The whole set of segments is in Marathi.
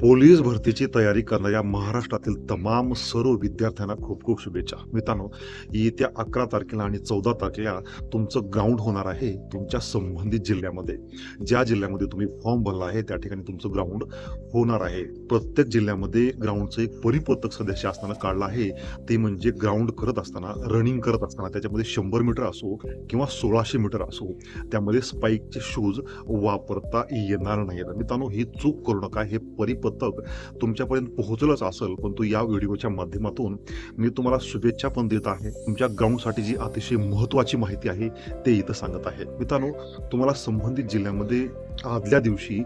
पोलीस भरतीची तयारी करणाऱ्या महाराष्ट्रातील तमाम सर्व विद्यार्थ्यांना खूप खूप शुभेच्छा. मित्रांनो येत्या अकरा तारखेला आणि चौदा तारखेला तुमचं ग्राउंड होणार आहे तुमच्या संबंधित जिल्ह्यामध्ये. ज्या जिल्ह्यामध्ये तुम्ही फॉर्म भरला आहे त्या ठिकाणी तुमचं ग्राउंड होणार आहे. प्रत्येक जिल्ह्यामध्ये ग्राउंडचं एक परिपत्रक सदस्य असताना काढलं आहे. ते म्हणजे ग्राउंड करत असताना रनिंग करत असताना त्याच्यामध्ये शंभर मीटर असो किंवा सोळाशे मीटर असो त्यामध्ये स्पाईकचे शूज वापरता येणार नाही मित्रांनो ही चूक करू नका हे पथक तुमच्यापर्यंत पोहोचलंच असेल पण तो या व्हिडिओच्या माध्यमातून मी तुम्हाला शुभेच्छा पण देत आहे. तुमच्या ग्राउंडसाठी जी अतिशय महत्त्वाची माहिती आहे ते इथं सांगत आहे. मित्रांनो तुम्हाला संबंधित जिल्ह्यामध्ये आदल्या दिवशी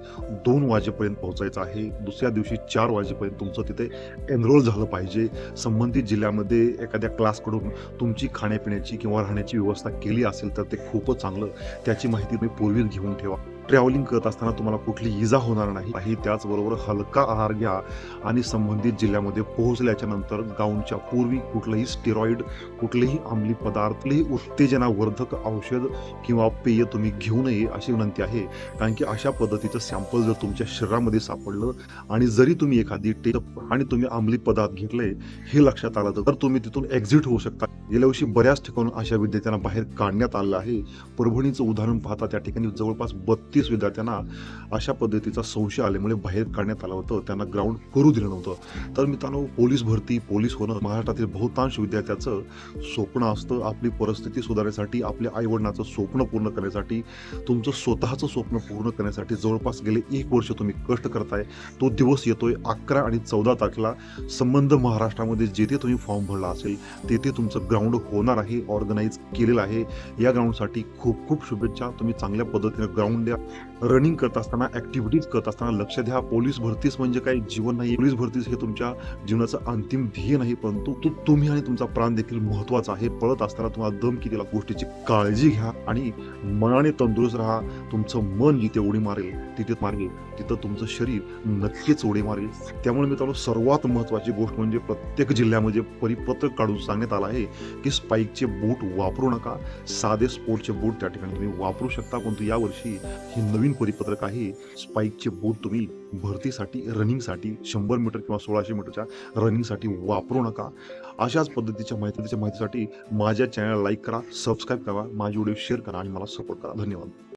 दोन वाजेपर्यंत पोहोचायचं आहे. दुसऱ्या दिवशी चार वाजेपर्यंत तुमचं तिथे एनरोल झालं पाहिजे. संबंधित जिल्ह्यामध्ये एखाद्या क्लासकडून तुमची खाण्यापिण्याची किंवा राहण्याची व्यवस्था केली असेल तर ते खूपच चांगलं. त्याची माहिती तुम्ही पूर्वीच घेऊन ठेवा. ट्रॅव्हलिंग करत असताना तुम्हाला कुठली इजा होणार नाही. काही त्याचबरोबर हलका आहार घ्या आणि संबंधित जिल्ह्यामध्ये पोहोचल्याच्या नंतर गाऊनच्या पूर्वी कुठलंही स्टेरॉइड कुठलेही अंमली पदार्थ कुठलेही उत्तेजनावर्धक औषध किंवा पेय तुम्ही घेऊ नये अशी विनंती आहे. कारण की अशा पद्धतीचं सॅम्पल जर तुमच्या शरीरामध्ये सापडलं आणि जरी तुम्ही एखादी टेप आणि तुम्ही अंमली पदार्थ घेतले हे लक्षात आलं तर तुम्ही तिथून एक्झिट होऊ शकता. गेल्या वर्षी बऱ्याच ठिकाणून अशा विद्यार्थ्यांना बाहेर काढण्यात आलं आहे. परभणीचं उदाहरण पाहता त्या ठिकाणी जवळपास बत्तीस तीस विद्यार्थ्यांना अशा पद्धतीचा संशय आल्यामुळे बाहेर काढण्यात आलं होतं. त्यांना ग्राउंड करू दिलं नव्हतं. तर मित्रांनो पोलीस भरती पोलीस होणं महाराष्ट्रातील बहुतांश विद्यार्थ्याचं स्वप्न असतं. आपली परिस्थिती सुधारण्यासाठी आपल्या आईवडिलांचं स्वप्न पूर्ण करण्यासाठी तुमचं स्वतःचं स्वप्न पूर्ण करण्यासाठी जवळपास गेले एक वर्ष तुम्ही कष्ट करताय. तो दिवस येतोय अकरा आणि चौदा तारखेला. संबंध महाराष्ट्रामध्ये जेथे तुम्ही फॉर्म भरला असेल तेथे तुमचं ग्राउंड होणार आहे ऑर्गनाईज केलेलं आहे. या ग्राउंडसाठी खूप खूप शुभेच्छा. तुम्ही चांगल्या पद्धतीने ग्राउंड द्या. रनिंग करत असताना ऍक्टिव्हिटीज करत असताना लक्ष द्या. पोलीस भरतीच म्हणजे काही जीवन नाही पोलीस भरतीच हे तुमच्या जीवनाचं अंतिम ध्येय नाही परंतु तो तुम्ही आणि तुमचा प्राण देखील महत्त्वाचा आहे. पळत असताना तुम्हाला दम कितीला गोष्टीची काळजी घ्या आणि मनाने तंदुरुस्त राहा. तुमचं मन जिथे उडी मारेल तिथे मारेल तिथं तुमचं शरीर नक्कीच उडी मारेल. त्यामुळे मित्रांनो सर्वात महत्वाची गोष्ट म्हणजे प्रत्येक जिल्ह्यामध्ये परिपत्रक काढून सांगण्यात आलं आहे की स्पाईकचे बूट वापरू नका. साधे स्पोर्टचे बूट त्या ठिकाणी तुम्ही वापरू शकता परंतु यावर्षी हे नवीन परिपत्रक आहे. स्पाईकचे बूट तुम्ही भरतीसाठी रनिंगसाठी शंभर मीटर किंवा सोळाशे मीटरच्या रनिंगसाठी वापरू नका. अशाच पद्धतीच्या माहितीच्या माहितीसाठी माझ्या चॅनल लाईक करा सबस्क्राईब करा माझी व्हिडिओ शेअर करा आणि मला सपोर्ट करा. धन्यवाद.